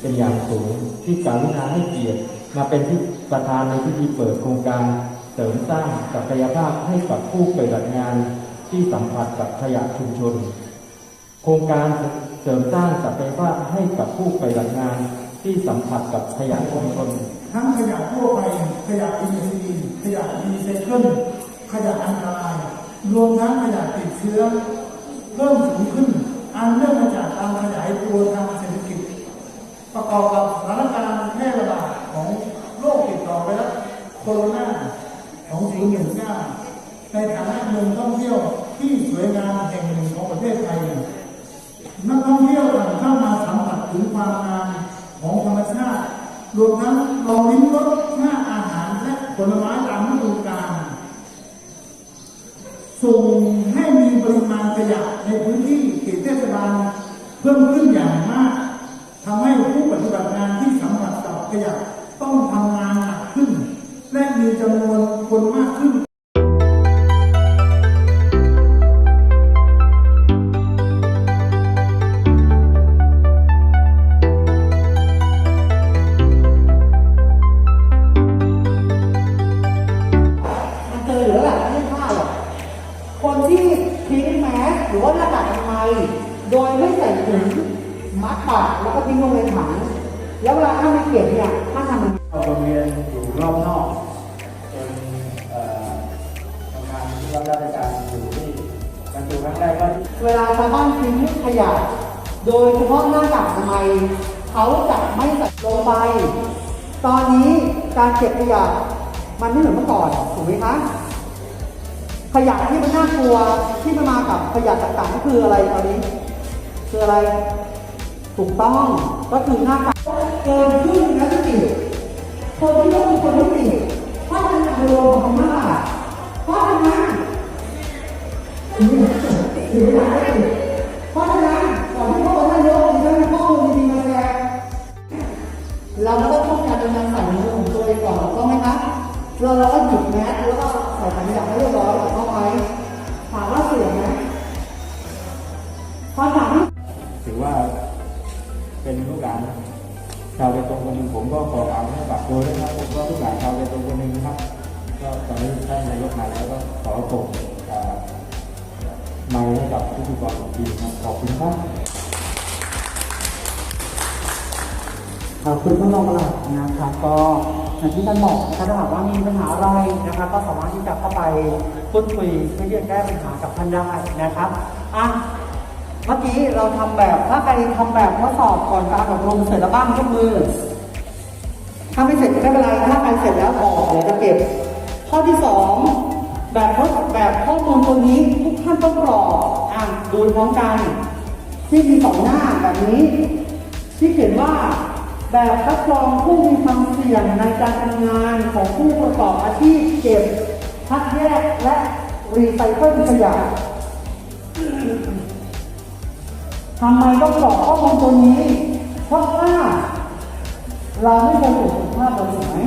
เป็นอย่างสูงที่กรุณาให้เกียรติมาเป็นที่ประธานในพิธีเปิดโครงการเสริมสร้างศักยภาพให้กับผู้ปฏิบัติงานที่สัมผัสกับขยะชุมชน โครงการเสริมสร้างศักยภาพให้กับผู้ปฏิบัติงานที่สัมผัสกับขยะชุมชน ทั้งขยะทั่วไปขยะอินทรีย์ขยะรีไซเคิลขยะอันตราย รวมทั้งขยะติดเชื้อ เพิ่มสูงขึ้น อันเนื่องมาจากการขยายตัวทาง ประกอบกับสถานการณ์แพร่ระบาดของโรคติดต่อไวรัสโคโรนา2019ในฐานะเมืองท่องเที่ยวที่สวยงามแห่งหนึ่งของประเทศไทยนักท่องเที่ยวต่างเข้ามาสัมผัสถึงความงามของธรรมชาติรวมทั้งลองลิ้มรสชาติอาหารและผลไม้ตามฤดูกาลส่ง ยะต้องทำงานหนักขึ้น และมีจำนวนคนมากขึ้นเจออยู่แล้วแหละไม่พลาหรอกคนที่ทิ้งแมสหรือว่าหน้ากากอนามัยโดยไม่ใส่ถุงมัดปากแล้วก็ทิ้งลงในถัง แล้วเวลาท่านไปเก็บเนี่ยท่านทำยังไงเข้าโรงเรียนอยู่รอบนอกจนเอ่อทำงานรับราชการอยู่ที่บรรจุครั้งแรกก็เวลาชาวบ้านทิ้งขยะ โดยเฉพาะหน้ากากอนามัยเขาจะไม่ใส่ลงไป ตอนนี้การเก็บขยะมันไม่เหมือนเมื่อก่อนถูกไหมคะขยะที่มันน่ากลัวที่มันมากับขยะต่างๆก็คืออะไรตอนนี้ คืออะไรถูกต้องก็คือหน้ากาก เกินครึ่งนะที่ติดคนที่ต้องเป็นคนที่ติดเพราะมันอารมณ์ของมากเพราะฉะนั้นถึงถึงเวลาได้ติดเพราะฉะนั้นก่อนที่พวกเราท่านยกมีท่านข้อมูลดีๆมาแชร์เราก็ต้องป้องกันโดยการใส่มือของตัวเองก่อนถูกต้องไหมคะเราเราก็หยิบแมสแล้วก็ใส่ถังขยะให้เรียบร้อยถูกต้องไหมถามว่าเสียไหมพอถามถือว่าเป็นลูกหลาน ชาวเบตงคนหนึ่งผมก็ขอเอาให้ฝากตัวด้วยนะครับผมก็ลูกหลานชาวเบตงคนหนึ่งนะครับ ก็ตอนนี้ท่านนายกมาแล้วก็ขอส่งเอ่อไมค์ให้กับพิธีกรอีกทีนะครับขอบคุณครับขอบคุณท่านรองประหลัดนะครับก็อย่างที่ท่านบอกนะครับถ้าหากว่ามีปัญหาอะไรนะครับก็สามารถที่จะเข้าไปพูดคุยเพื่อที่จะแก้ปัญหากับท่านได้นะครับอะ เมื่อกี้เราทำแบบถ้าใครทำแบบทดสอบก่อนการอบรมเสร็จแล้วบ้างยกมือ ถ้าไม่เสร็จก็ไม่เป็นไรถ้าใครเสร็จแล้วออกเดี๋ยวจะเก็บ ข้อที่สองแบบทดแบบข้อมูลตัวนี้ทุกท่านต้องกรอกอะดูพร้อมกัน ที่มีสองหน้าแบบนี้ ที่เขียนว่าแบบคัดกรองผู้มีความเสี่ยงในการทำงานของผู้ประกอบอาชีพเก็บคัดแยกและรีไซเคิลขยะ ทำไมต้องกรอกข้อมูลตัวนี้ เพราะว่า เราไม่เคยตรวจสุขภาพเราถูกไหม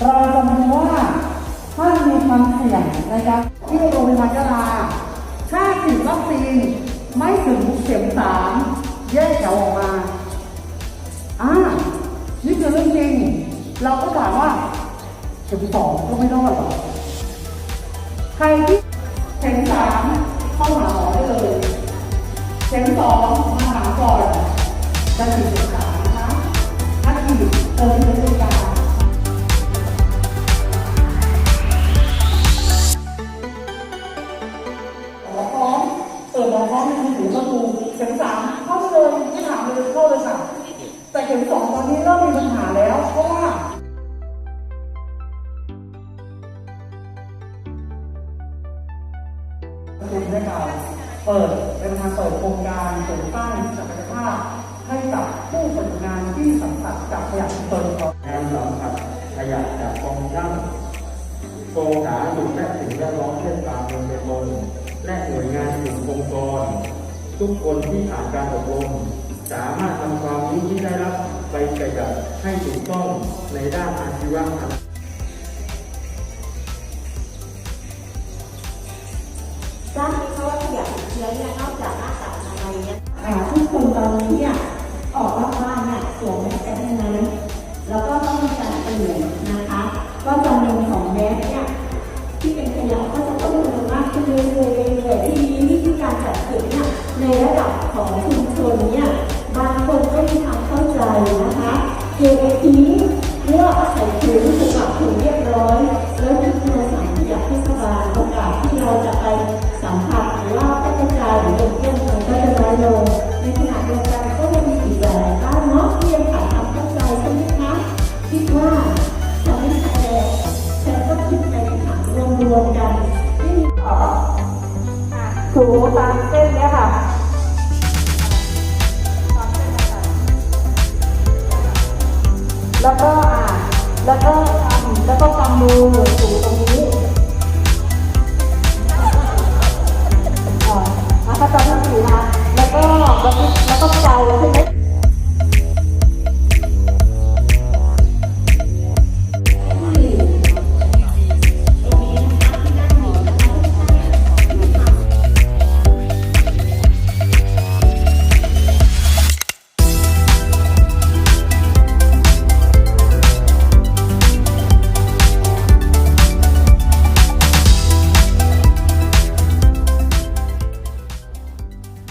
เราจะดูว่าท่ามีความเสี่ยงนการที่โรงพยาบาลยาลาถ้าฉีดวัคซีนไม่ถึงเข็มสามแยกแถวออกมาอ่านี่คือเรื่องจริง เราก็ถามว่าเข็มสองก็ไม่รอดหรอก ปิดหมอพร้อมในมือถือก็ดูเข็มสามเข้าเลยไม่ถามเลยเข้าเลยค่ะแต่เข็มสองตอนนี้เริ่มมีปัญหาแล้วเพราะว่าคุณได้กล่าวเปิดเป็นทางเปิดโครงการเสริมสร้างศักยภาพให้กับผู้ปฏิบัติงานที่สัมผัสกับขยะชุมชนครับงานสัมผัสขยะจากกองช่างกองสาธารณสุขและสิ่งแวดล้อมเทศบาลเมืองเบตง และหน่วยงานกลุ่มองค์กร ทุกคนที่ผ่านการอบรมสามารถทำความรู้ที่ได้รับไปประหยัดให้ถูกต้องในด้านอาชีวะทราบไหมคะว่าขยะติดเชื้อเนี่ยนอกจากหน้ากากอะไรเนี่ยทุกคนตอนนี้เนี่ย ในระดับของชุมชนเนี่ยบางคนก็มีความเข้าใจนะคะ KAT เมื่อใส่ถุงถูกกับถุงเรียบร้อย แล้วมีโทรศัพท์จากเทศบาลประกาศที่เราจะไปสัมผัสหรือว่ากระจายหรือเดินเยี่ยมมันก็จะน้อยลงในขณะเดียวกันก็จะมีอีกหลายบ้านเนาะที่ยังขาดความเข้าใจใช่ไหมคะคิดว่าทำให้แนนฉันก็คิดในฐานรวมๆกันที่มีต่อถูตามเส้นเนี่ยค่ะ แล้วก็อ่าแล้วก็ทำแล้วก็กำมือถูตรงนี้อ่านะคะตอนที่ถูนะคะแล้วก็แล้วก็แล้วก็เกาให้